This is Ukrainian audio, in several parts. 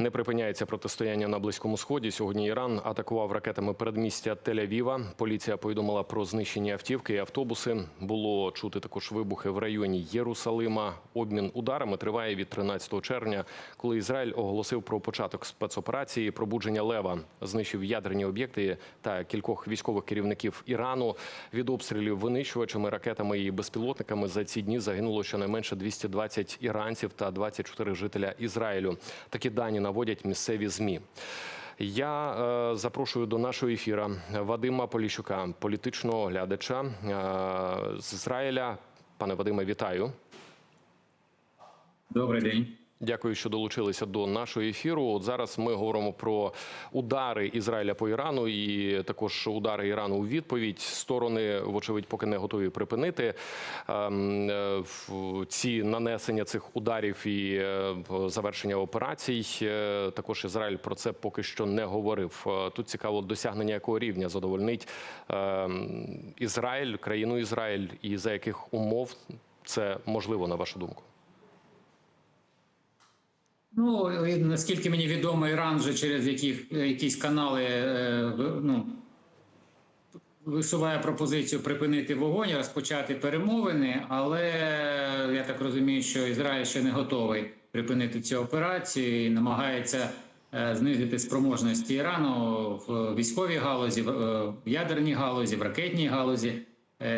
Не припиняється протистояння на близькому сході. Сьогодні Іран атакував ракетами передмістя Тель-Авіва. Поліція повідомила про знищені автівки і автобуси. Було чути також вибухи в районі Єрусалима. Обмін ударами триває від 13 червня, коли Ізраїль оголосив про початок спецоперації пробудження лева, знищив ядерні об'єкти та кількох військових керівників Ірану. Від обстрілів винищувачами, ракетами і безпілотниками за ці дні загинуло щонайменше 220 іранців та 24 жителя Ізраїлю. Такі дані наводять місцеві змі. Я е, запрошую до нашого ефіра Вадима Поліщука, політичного оглядача е, з Ізраїля. Пане Вадиме, вітаю. Добрий день. Дякую, що долучилися до нашого ефіру. От зараз ми говоримо про удари Ізраїля по Ірану і також удари Ірану у відповідь. Сторони, вочевидь, поки не готові припинити ем, е, ці нанесення цих ударів і е, завершення операцій. Е, Також Ізраїль про це поки що не говорив. Тут цікаво досягнення якого рівня задовольнить ем, Ізраїль, країну Ізраїль, і за яких умов це можливо на вашу думку. Ну наскільки мені відомо, Іран вже через яких, якісь канали е, ну, висуває пропозицію припинити вогонь, розпочати перемовини, але я так розумію, що Ізраїль ще не готовий припинити цю операцію і намагається е, знизити спроможності Ірану в військовій галузі, в е, ядерній галузі, в ракетній галузі.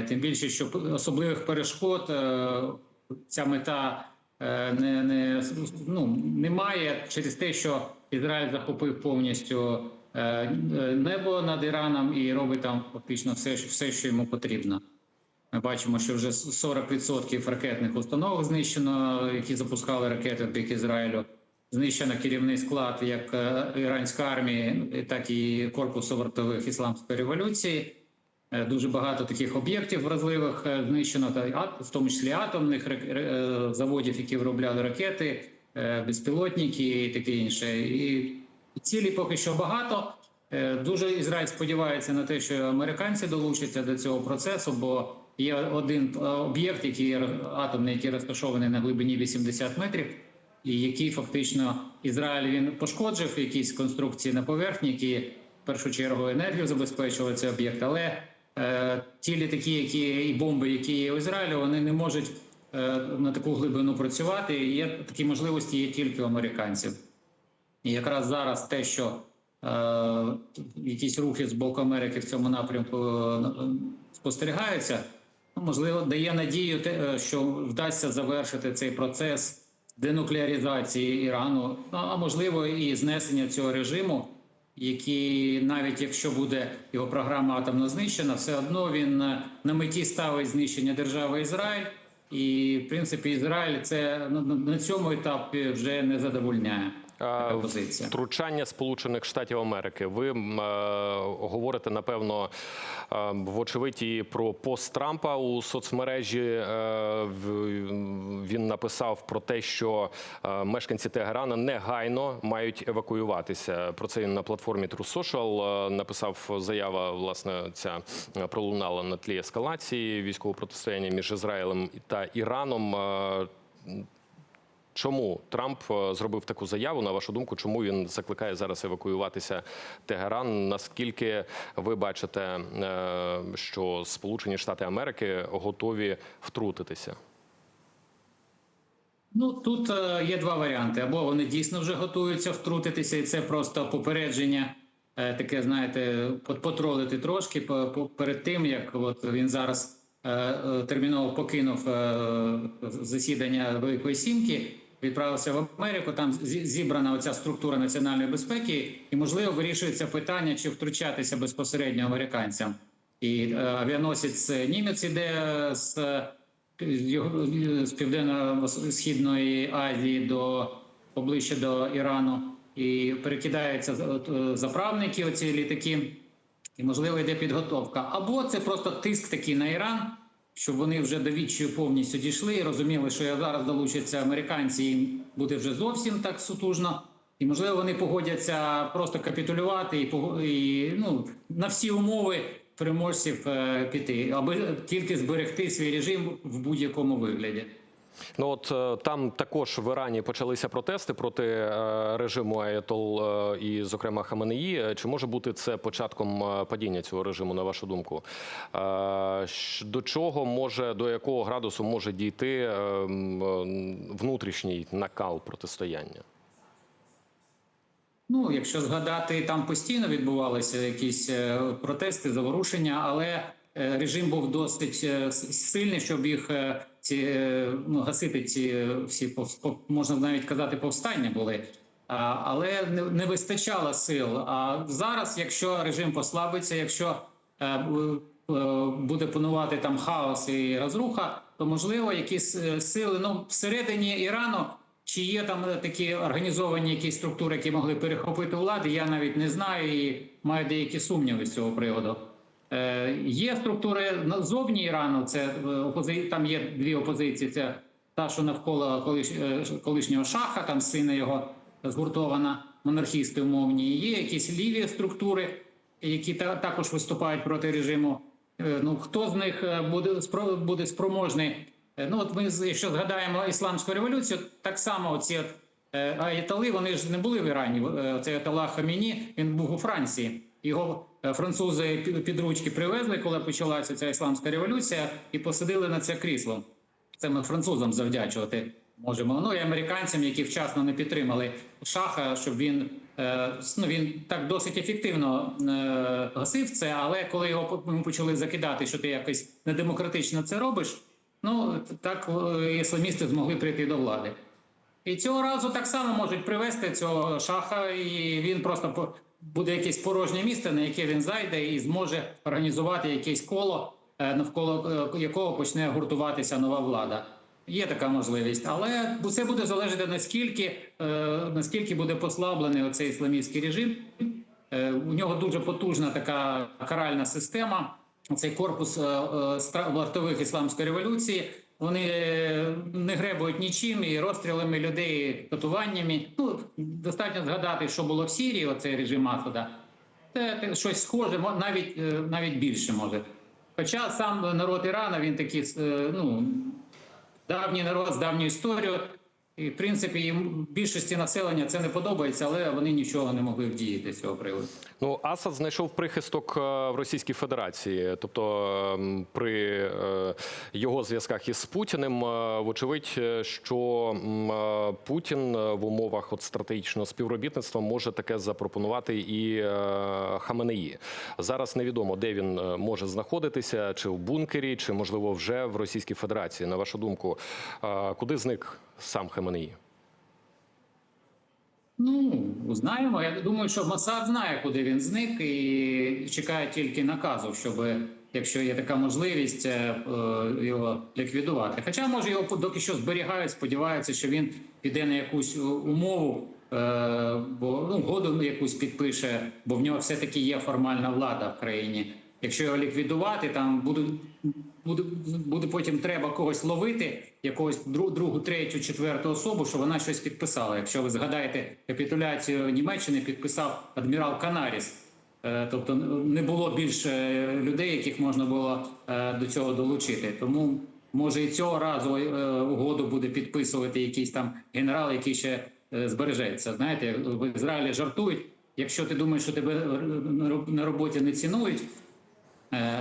Тим більше, що особливих перешкод ця мета не, не, ну, немає через те, що Ізраїль захопив повністю е, е, небо над Іраном і робить там фактично все, все, що йому потрібно. Ми бачимо, що вже 40% ракетних установок знищено, які запускали ракети в бік Ізраїлю. Знищено керівний склад як е, іранської армії, так і корпусу вартових ісламської революції. Е, Дуже багато таких об'єктів вразливих е, знищено, та в тому числі атомних е, заводів, які виробляли ракети, безпілотники і таке інше. І цілі поки що багато. Дуже Ізраїль сподівається на те, що американці долучаться до цього процесу, бо є один об'єкт, який атомний, який розташований на глибині 80 метрів, і який фактично Ізраїль він пошкоджив якісь конструкції на поверхні, які в першу чергу енергію забезпечували цей об'єкт. Але ті літаки, які і бомби, які є у Ізраїлі, вони не можуть е, на таку глибину працювати. Є такі можливості є тільки у американців. І якраз зараз те, що е, якісь рухи з боку Америки в цьому напрямку е, спостерігаються, ну, можливо, дає надію, е, що вдасться завершити цей процес денуклеаризації Ірану, ну, а можливо, і знесення цього режиму, який, навіть якщо буде його програма атомно знищена, все одно він е, на меті ставить знищення держави Ізраїль. І в принципі Ізраїль це ну, на цьому етапі вже не задовольняє. Позиція. Втручання Сполучених Штатів Америки. Ви е, говорите напевно, е, вочевидь, і про пост Трампа у соцмережі. Е, він написав про те, що мешканці Тегерана негайно мають евакуюватися. Про це він на платформі True Social написав заява. Власне, ця пролунала на тлі ескалації військового протистояння між Ізраїлем та Іраном. Чому Трамп е, зробив таку заяву? На вашу думку, чому він закликає зараз евакуюватися Тегеран? Наскільки ви бачите, е, що Сполучені Штати Америки готові втрутитися? Ну тут е, є два варіанти: або вони дійсно вже готуються втрутитися, і це просто попередження, таке, знаєте, пот- потролити трошки по, перед тим, як от він зараз терміново покинув засідання Великої Сімки, відправився в Америку. Там зібрана оця структура національної безпеки, і можливо вирішується питання, чи втручатися безпосередньо американцям. І е, авіаносець німець іде з з південно-східної Азії до поближче до Ірану, і перекидаються заправники, оці літаки, і можливо йде підготовка. Або це просто тиск такий на Іран, щоб вони вже до повністю дійшли і розуміли, що зараз долучаться американці, їм буде вже зовсім так сутужно. І можливо вони погодяться просто капітулювати і, і ну, на всі умови приморців е, піти, аби тільки зберегти свій режим в будь-якому вигляді. Ну от е, там також в Ірані почалися протести проти е, режиму Аятол е, і, зокрема, Хаменеї. Чи може бути це початком падіння цього режиму, на вашу думку? До чого може до якого градусу може дійти внутрішній накал протистояння? Ну, якщо згадати, там постійно відбувалися якісь протести, заворушення, але режим був досить е, сильний, щоб їх е, ці е, ну, гасити. Ці е, всі можна навіть казати, повстання були. Але не, вистачало сил. А зараз, якщо режим послабиться, якщо е, бу- е, буде панувати там хаос і розруха, то можливо якісь е, сили ну всередині Ірану. Чи є там е, такі організовані якісь структури, які могли перехопити влади? Я навіть не знаю і маю деякі сумніви з цього приводу. Е, є структури на- зовні Ірану. Це е, там є дві опозиції. Це та, що навколо е, колишнього шаха, там сина його згуртована монархісти умовні. Є якісь ліві структури, які також виступають проти режиму. Ну хто з них буде буде спроможний? Ну от ми якщо згадаємо ісламську революцію, так само ці аятали, вони ж не були в Ірані. Е, Цей Аятолла Хаміні, він був у Франції. Його французи під ручки привезли, коли почалася ця ісламська революція, і посадили на це крісло. Це ми французам завдячувати можемо. Ну і американцям, які вчасно не підтримали шаха, щоб він е, ну він так досить ефективно е, гасив це. Але коли його почали закидати, що ти якось недемократично це робиш, ну так е, ісламісти змогли прийти до влади. І цього разу так само можуть привести цього шаха, і він просто буде якесь порожнє місце, на яке він зайде і зможе організувати якесь коло, е, навколо е, якого почне гуртуватися нова влада. Є така можливість, але це буде залежати наскільки, е, наскільки буде послаблений оцей ісламістський режим. У нього дуже потужна така каральна система. Цей корпус вартових ісламської революції. Вони е, не гребують нічим і розстрілами людей, катуваннями. Ну достатньо згадати, що було в Сірії. Оцей режим Асада. Це щось схоже, навіть е, навіть більше може. Хоча сам народ Ірана він такий е, ну давній народ з давньою історією. І в принципі їм більшості населення це не подобається, але вони нічого не могли вдіяти з цього приводу. Ну, Асад знайшов прихисток е, в Російській Федерації, тобто при е, його зв'язках із Путіним, е, вочевидь, що Путін в умовах от стратегічного співробітництва може таке запропонувати і Хаменеї. Зараз невідомо, де він може знаходитися, чи в бункері, чи можливо вже в Російській Федерації. На вашу думку, куди зник сам Хаменеї? Ну, знаємо. Я думаю, що Масад знає, куди він зник, і чекає тільки наказу, щоб, якщо є така можливість, е, е, його ліквідувати. Хоча, може, його доки що зберігають, сподіваються, що він піде на якусь умову, е, бо ну, угоду якусь підпише, бо в нього все-таки є формальна влада в країні. Якщо його ліквідувати, там буде, буде, буде потім треба когось ловити, якогось дру- другу, третю, четверту особу, що вона щось підписала. Якщо ви згадаєте капітуляцію Німеччини, підписав адмірал Канаріс. Е, Тобто не було більше людей, яких можна було е, до цього долучити. Тому може і цього разу е, угоду буде підписувати якийсь там генерал, який ще е, збережеться. Знаєте, в Ізраїлі жартують. Якщо ти думаєш, що тебе е, на роботі не цінують, Е,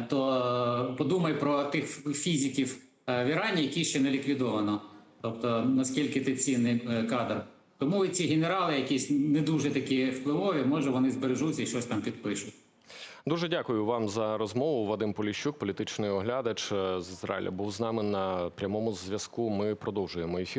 то подумай про тих фізиків е, в Ірані, які ще не ліквідовано. Тобто, наскільки ти цінний е, кадр. Тому і ці генерали, якісь не дуже такі впливові, може вони збережуться і щось там підпишуть. Дуже дякую вам за розмову. Вадим Поліщук, політичний оглядач е, з Ізраїля, був з нами на прямому зв'язку. Ми продовжуємо ефір.